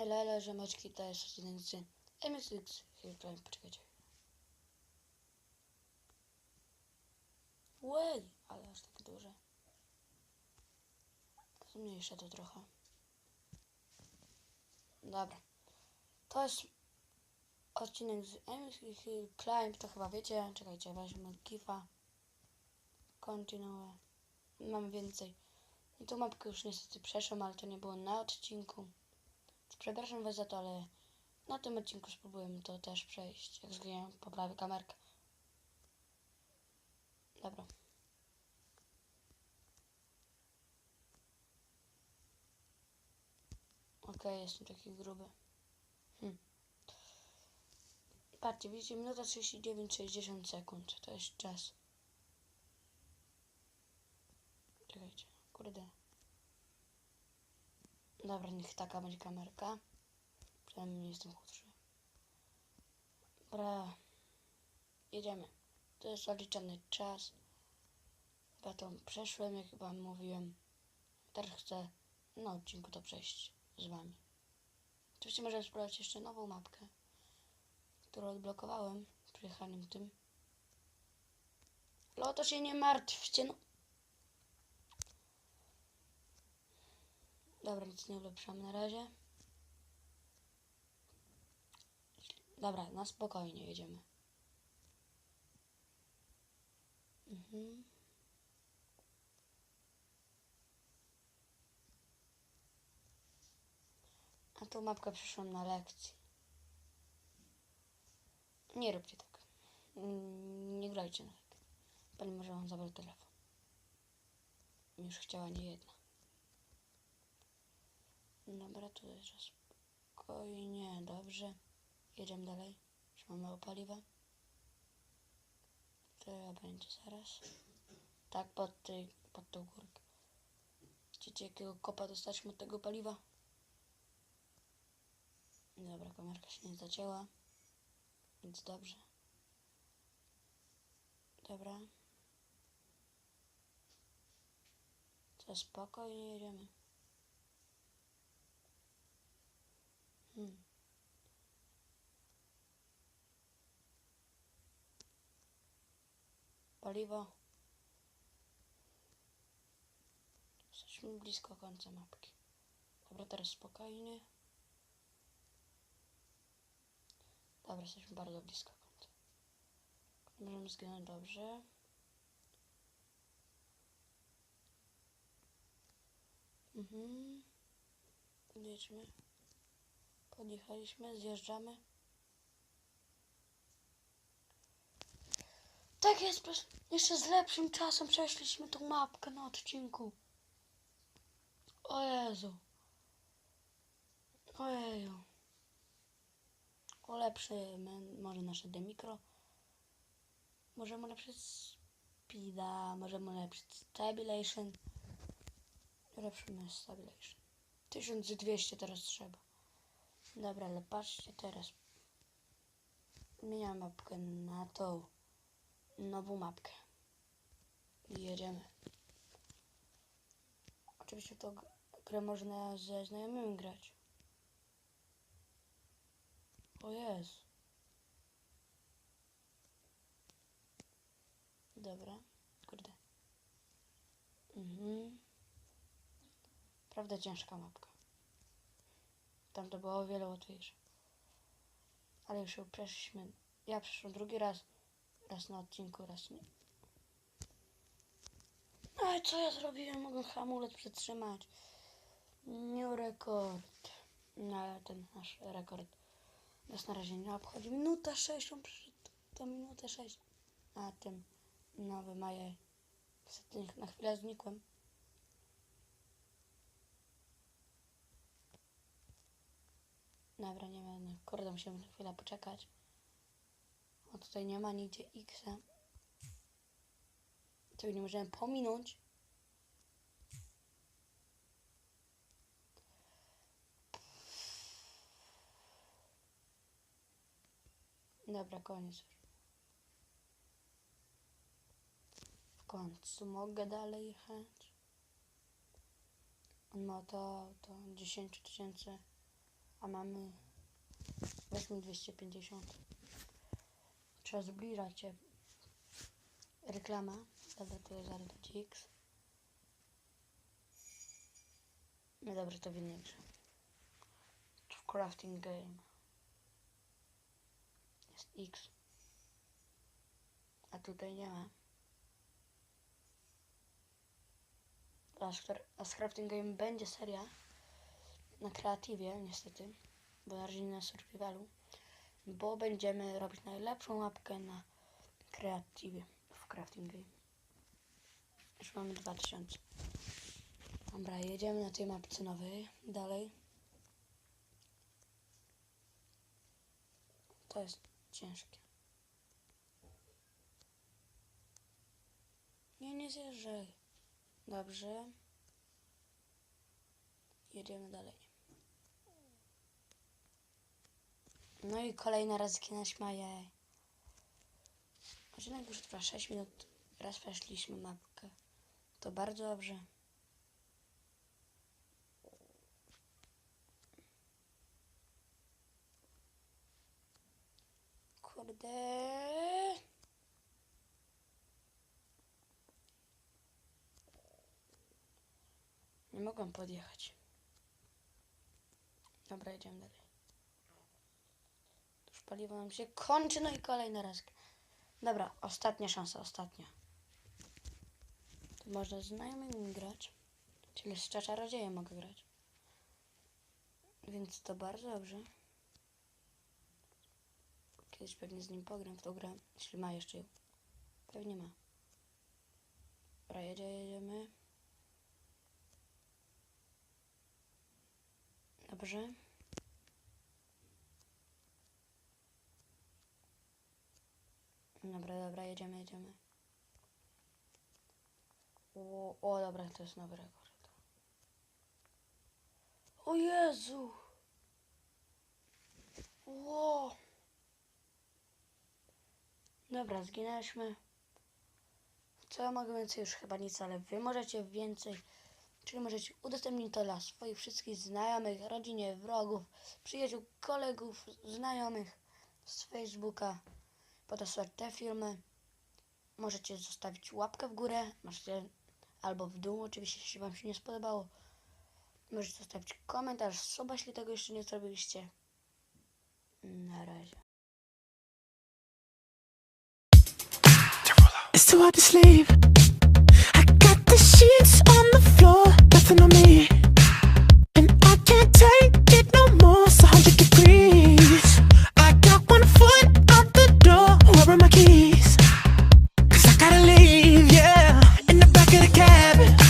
Ale, że maczki to jest odcinek z MSX Hillclimb, poczekajcie. Łej, ale aż takie duże. Zmniejszę to trochę. Dobra. To jest odcinek z MSX Climb, to chyba wiecie. Czekajcie, weźmy gifa. Continue. Mam więcej. I tą mapkę już niestety przeszłam, ale to nie było na odcinku. Przepraszam was za to, ale na tym odcinku spróbujemy to też przejść. Jak zginę, poprawię kamerkę. Dobra. Okej, jestem taki gruby. Hm. Patrzcie, widzicie, minuta 39-60 sekund. To jest czas. Czekajcie, kurde. Dobra, niech taka będzie kamerka. Przynajmniej nie jestem chudszy. Dobra. Jedziemy. To jest odliczany czas. Chyba to przeszłem, jak wam mówiłem. Teraz chcę na odcinku to przejść z wami. Oczywiście możemy spróbować jeszcze nową mapkę, którą odblokowałem przyjechaniem tym. Ale o to się nie martwcie, no. Dobra, nic nie ulepszam na razie. Dobra, na spokojnie jedziemy. Mhm. A tą mapkę przyszłam na lekcji. Nie róbcie tak. Mm, Nie grajcie na tak. Pani może wam zabrać telefon. Już chciała nie jedna. Dobra, tu jest spokojnie, dobrze. Jedziemy dalej. Już mam mało paliwa. Będzie zaraz. Tak, pod, tej, pod tą górkę. Widzicie, jakiego kopa dostaliśmy od tego paliwa? Dobra, kamerka się nie zacięła. Więc dobrze. Dobra. To spokojnie jedziemy. Hmm. Paliwo. Jesteśmy blisko końca mapki. Dobra, teraz spokojnie. Dobra, jesteśmy bardzo blisko końca. Możemy zginąć dobrze. Mhm. Jedźmy. Podjechaliśmy, zjeżdżamy. Tak jest, jeszcze z lepszym czasem przeszliśmy tą mapkę na odcinku. O Jezu. Ojeju. Ulepszymy może nasze demikro. Możemy ulepszyć speeda, możemy ulepszyć stabilation. Ulepszymy stabilation. 1200 teraz trzeba. Dobra, ale patrzcie teraz. Zmieniam mapkę na tą nową mapkę. I jedziemy. Oczywiście to grę można ze znajomymi grać. O jest. Dobra, kurde. Mhm. Prawda ciężka mapka. Tam to było o wiele łatwiejsze. Ale już ją przeszliśmy. Ja przeszłam drugi raz. Raz na odcinku, raz nie. Ale co ja zrobiłem? Mogę hamulec przytrzymać. New rekord. No ten nasz rekord nas na razie nie obchodzi. Minuta 6, on to minutę 6. A tym nowy. Niestety na chwilę znikłem. Dobra, nie będę. Kurde, musimy chwilę poczekać. O, tutaj nie ma nigdzie X. Tego nie możemy pominąć. Dobra, koniec. W końcu mogę dalej jechać. On ma to, to 10 tysięcy A mamy 8250. Trzeba zbliżać się. Reklama. Dobra, to jest RTX. No dobra, to w innej w crafting game. Jest X. A tutaj nie ma. A z, crafting game będzie seria kreatywie, niestety, bo na razie na survivalu, bo będziemy robić najlepszą mapkę na kreatywie w crafting game. Już mamy 2000. Dobra, jedziemy na tej mapce nowej. Dalej. To jest ciężkie. Nie, nie zjeżdżaj. Dobrze. Jedziemy dalej. No i kolejna raz na śmaje. Odcinek już trwa 6 minut. Raz przeszliśmy mapkę. To bardzo dobrze. Kurde. Nie mogłam podjechać. Dobra, jedziemy dalej. Paliwo nam się kończy, no i kolejny raz. Dobra, ostatnia szansa, ostatnia. Tu można z znajomymi grać. Czyli z czaczarodziejem mogę grać. Więc to bardzo dobrze. Kiedyś pewnie z nim pogram w tą grę, jeśli ma jeszcze ją. Pewnie ma. Dobra, jedzie, jedziemy. Dobrze. Dobra, dobra, jedziemy, jedziemy. O, o dobra, to jest nowy rekord. O Jezu! Ło! Dobra, zginęliśmy. Co ja mogę więcej? Już chyba nic, ale wy możecie więcej. Czyli możecie udostępnić to dla swoich wszystkich znajomych, rodzinie, wrogów, przyjaciół, kolegów, znajomych z Facebooka. Podesłać te filmy. Możecie zostawić łapkę w górę, możecie albo w dół, oczywiście, jeśli Wam się nie spodobało. Możecie zostawić komentarz, suba, jeśli tego jeszcze nie zrobiliście. Na razie. It's too hard to sleep.